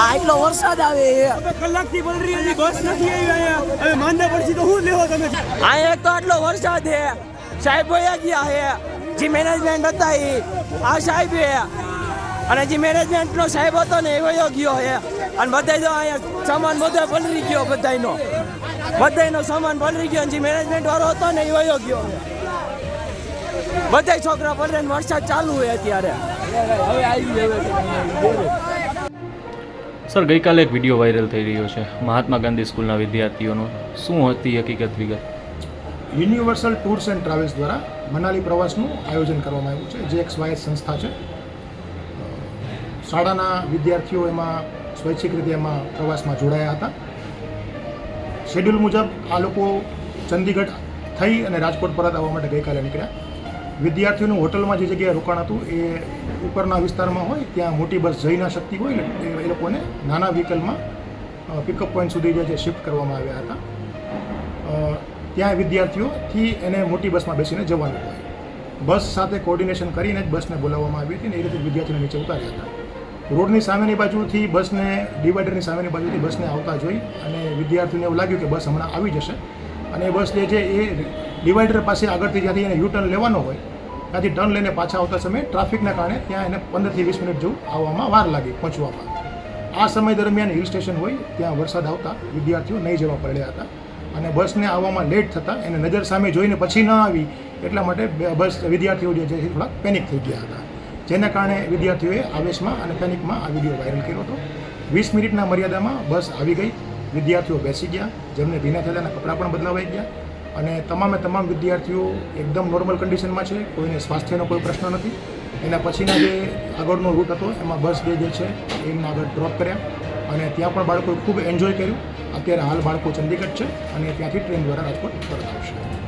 આ એટલો વરસાદ આવે હવે કલાકથી પલરી હતી બસ નથી આવી અહીંયા. હવે માંદા પડશી તો શું લેવો તમે? આ એક તો આટલો વરસાદ છે. સાહેબ વયા ગયા છે. જે મેનેજમેન્ટ હતા એ. આ સાહેબ છે. અને જે મેનેજમેન્ટનો સાહેબ હતો ને એ વયો ગયો છે. અને બધાય જો અહીંયા સામાન બધો પલરી ગયો બધાયનો. બધાયનો સામાન પલરી ગયો જે મેનેજમેન્ટ વાળો હતો ને એ વયો ગયો. બધા બધાય છોકરા પલરે વરસાદ ચાલુ હોય અત્યારે. હવે આવી હવે સર, ગઈકાલે એક વીડિયો વાયરલ થઈ રહ્યો છે, મહાત્મા ગાંધી સ્કૂલના વિદ્યાર્થીઓનો. શું હતી હકીકત વિગત? યુનિવર્સલ ટૂર્સ એન્ડ ટ્રાવેલ્સ દ્વારા મનાલી પ્રવાસનું આયોજન કરવામાં આવ્યું છે, જે એક સ્વાયત્ત સંસ્થા છે. શાળાના વિદ્યાર્થીઓ એમાં સ્વૈચ્છિક રીતે એમાં પ્રવાસમાં જોડાયા હતા. શેડ્યુલ મુજબ આ લોકો ચંદીગઢ થઈ અને રાજકોટ પરત આવવા માટે ગઈકાલે નીકળ્યા. વિદ્યાર્થીઓનું હોટલમાં જે જગ્યાએ રોકાણ હતું એ ઉપરના વિસ્તારમાં હોય, ત્યાં મોટી બસ જઈ ના શકતી હોય ને એ લોકોને નાના વ્હીકલમાં પિકઅપ પોઈન્ટ સુધી જે છે શિફ્ટ કરવામાં આવ્યા હતા. ત્યાં વિદ્યાર્થીઓથી એને મોટી બસમાં બેસીને જવાનું હોય. બસ સાથે કોર્ડિનેશન કરીને જ બસને બોલાવવામાં આવી હતી ને એ રીતે વિદ્યાર્થીઓને નીચે ઉતાર્યા હતા. રોડની સામેની બાજુથી બસને ડિવાઈડરની સામેની બાજુથી બસને આવતા જોઈ અને વિદ્યાર્થીઓને એવું લાગ્યું કે બસ હમણાં આવી જશે. અને એ બસ જે છે એ ડિવાઈડર પાસે આગળથી જ્યાંથી એને યુ ટર્ન લેવાનો હોય, ત્યાંથી ટર્ન લઈને પાછા આવતા સમયે ટ્રાફિકના કારણે ત્યાં એને પંદરથી વીસ મિનિટ જેવું આવવામાં વાર લાગી પહોંચવામાં. આ સમય દરમિયાન હિલ સ્ટેશન હોય, ત્યાં વરસાદ આવતા વિદ્યાર્થીઓ નહીં જવા પડ્યા હતા અને બસને આવવામાં લેટ થતાં એને નજર સામે જોઈને પછી ન આવી એટલા માટે બસ વિદ્યાર્થીઓ જે છે એ થોડાક પેનિક થઈ ગયા હતા. જેના કારણે વિદ્યાર્થીઓએ આવેશમાં અને પેનિકમાં આ વીડિયો વાયરલ કર્યો હતો. વીસ મિનિટના મર્યાદામાં બસ આવી ગઈ, વિદ્યાર્થીઓ બેસી ગયા, જેમને ભીના થયેલાના કપડાં પણ બદલાવાઈ ગયા અને તમામે તમામ વિદ્યાર્થીઓ એકદમ નોર્મલ કન્ડિશનમાં છે, કોઈને સ્વાસ્થ્યનો કોઈ પ્રશ્ન નથી. એના પછીના જે આગળનો રૂટ હતો, એમાં બસ બે જે છે, એમને આગળ ડ્રોપ કર્યા. અને ત્યાં પણ બાળકોએ ખૂબ એન્જોય કર્યું. અત્યારે હાલ બાળકો ચંદીગઢ છે અને ત્યાંથી ટ્રેન દ્વારા રાજકોટ પરત આવશે.